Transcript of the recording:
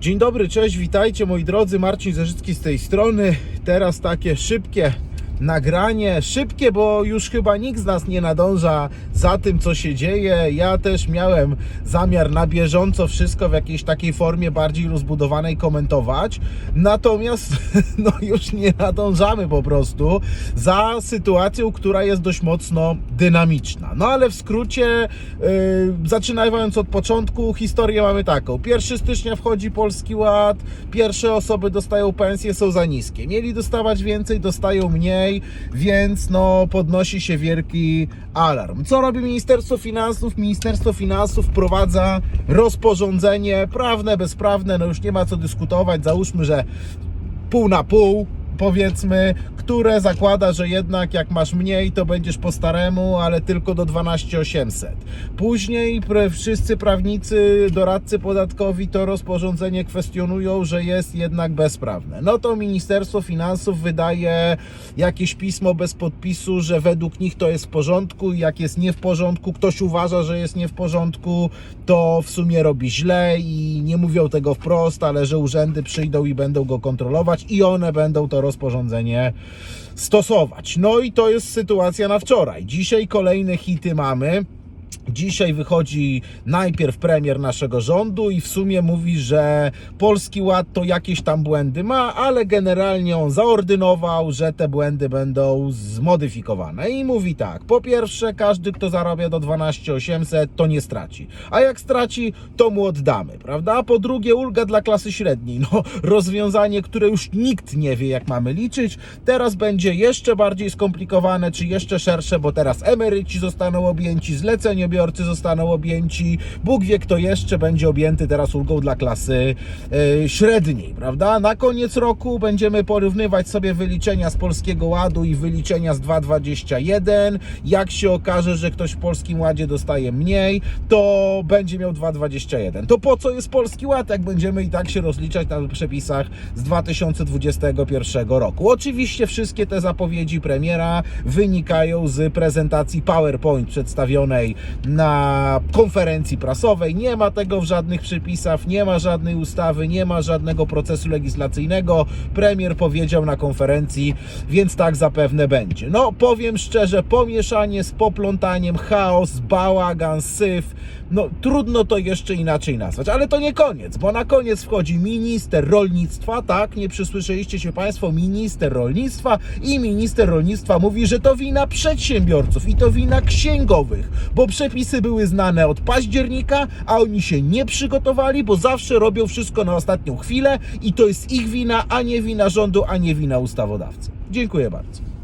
Dzień dobry, cześć, witajcie moi drodzy, Marcin Zarzycki z tej strony. Teraz takie szybkie nagranie, szybkie, bo już chyba nikt z nas nie nadąża za tym, co się dzieje. Ja też miałem zamiar na bieżąco wszystko w jakiejś takiej formie bardziej rozbudowanej komentować, natomiast no już nie nadążamy po prostu za sytuacją, która jest dość mocno dynamiczna. No ale w skrócie, yy, zaczynając od początku, historię mamy taką. 1 stycznia wchodzi Polski Ład, pierwsze osoby dostają pensje, są za niskie. Mieli dostawać więcej, dostają mniej, więc no podnosi się wielki alarm. Co robi Ministerstwo Finansów? Ministerstwo Finansów wprowadza rozporządzenie prawne, bezprawne, no już nie ma co dyskutować, załóżmy, że pół na pół, powiedzmy, które zakłada, że jednak jak masz mniej, to będziesz po staremu, ale tylko do 12800. Później wszyscy prawnicy, doradcy podatkowi to rozporządzenie kwestionują, że jest jednak bezprawne. No to Ministerstwo Finansów wydaje jakieś pismo bez podpisu, że według nich to jest w porządku i jak jest nie w porządku, ktoś uważa, że jest nie w porządku, to w sumie robi źle i nie mówią tego wprost, ale że urzędy przyjdą i będą go kontrolować i one będą to rozporządzenie stosować. No i to jest sytuacja na wczoraj. Dzisiaj kolejne hity mamy. Dzisiaj wychodzi najpierw premier naszego rządu i w sumie mówi, że Polski Ład to jakieś tam błędy ma, ale generalnie on zaordynował, że te błędy będą zmodyfikowane. I mówi tak: po pierwsze, każdy, kto zarabia do 12800, to nie straci. A jak straci, to mu oddamy, prawda? A po drugie, ulga dla klasy średniej. No, rozwiązanie, które już nikt nie wie, jak mamy liczyć. Teraz będzie jeszcze bardziej skomplikowane, czy jeszcze szersze, bo teraz emeryci zostaną objęci, zleceniobiorcy zostaną objęci. Bóg wie, kto jeszcze będzie objęty teraz ulgą dla klasy e, średniej, prawda? Na koniec roku będziemy porównywać sobie wyliczenia z Polskiego Ładu i wyliczenia z 2,21. Jak się okaże, że ktoś w Polskim Ładzie dostaje mniej, to będzie miał 2,21. To po co jest Polski Ład, jak będziemy i tak się rozliczać na przepisach z 2021 roku? Oczywiście wszystkie te zapowiedzi premiera wynikają z prezentacji PowerPoint przedstawionej na konferencji prasowej. Nie ma tego w żadnych przepisach, nie ma żadnej ustawy, nie ma żadnego procesu legislacyjnego. Premier powiedział na konferencji, więc tak zapewne będzie. No, powiem szczerze, pomieszanie z poplątaniem, chaos, bałagan, syf. No, trudno to jeszcze inaczej nazwać, ale to nie koniec, bo na koniec wchodzi minister rolnictwa, tak? Nie przysłyszeliście się Państwo, minister rolnictwa i minister rolnictwa mówi, że to wina przedsiębiorców i to wina księgowych, bo przepisy były znane od października, a oni się nie przygotowali, bo zawsze robią wszystko na ostatnią chwilę i to jest ich wina, a nie wina rządu, a nie wina ustawodawcy. Dziękuję bardzo.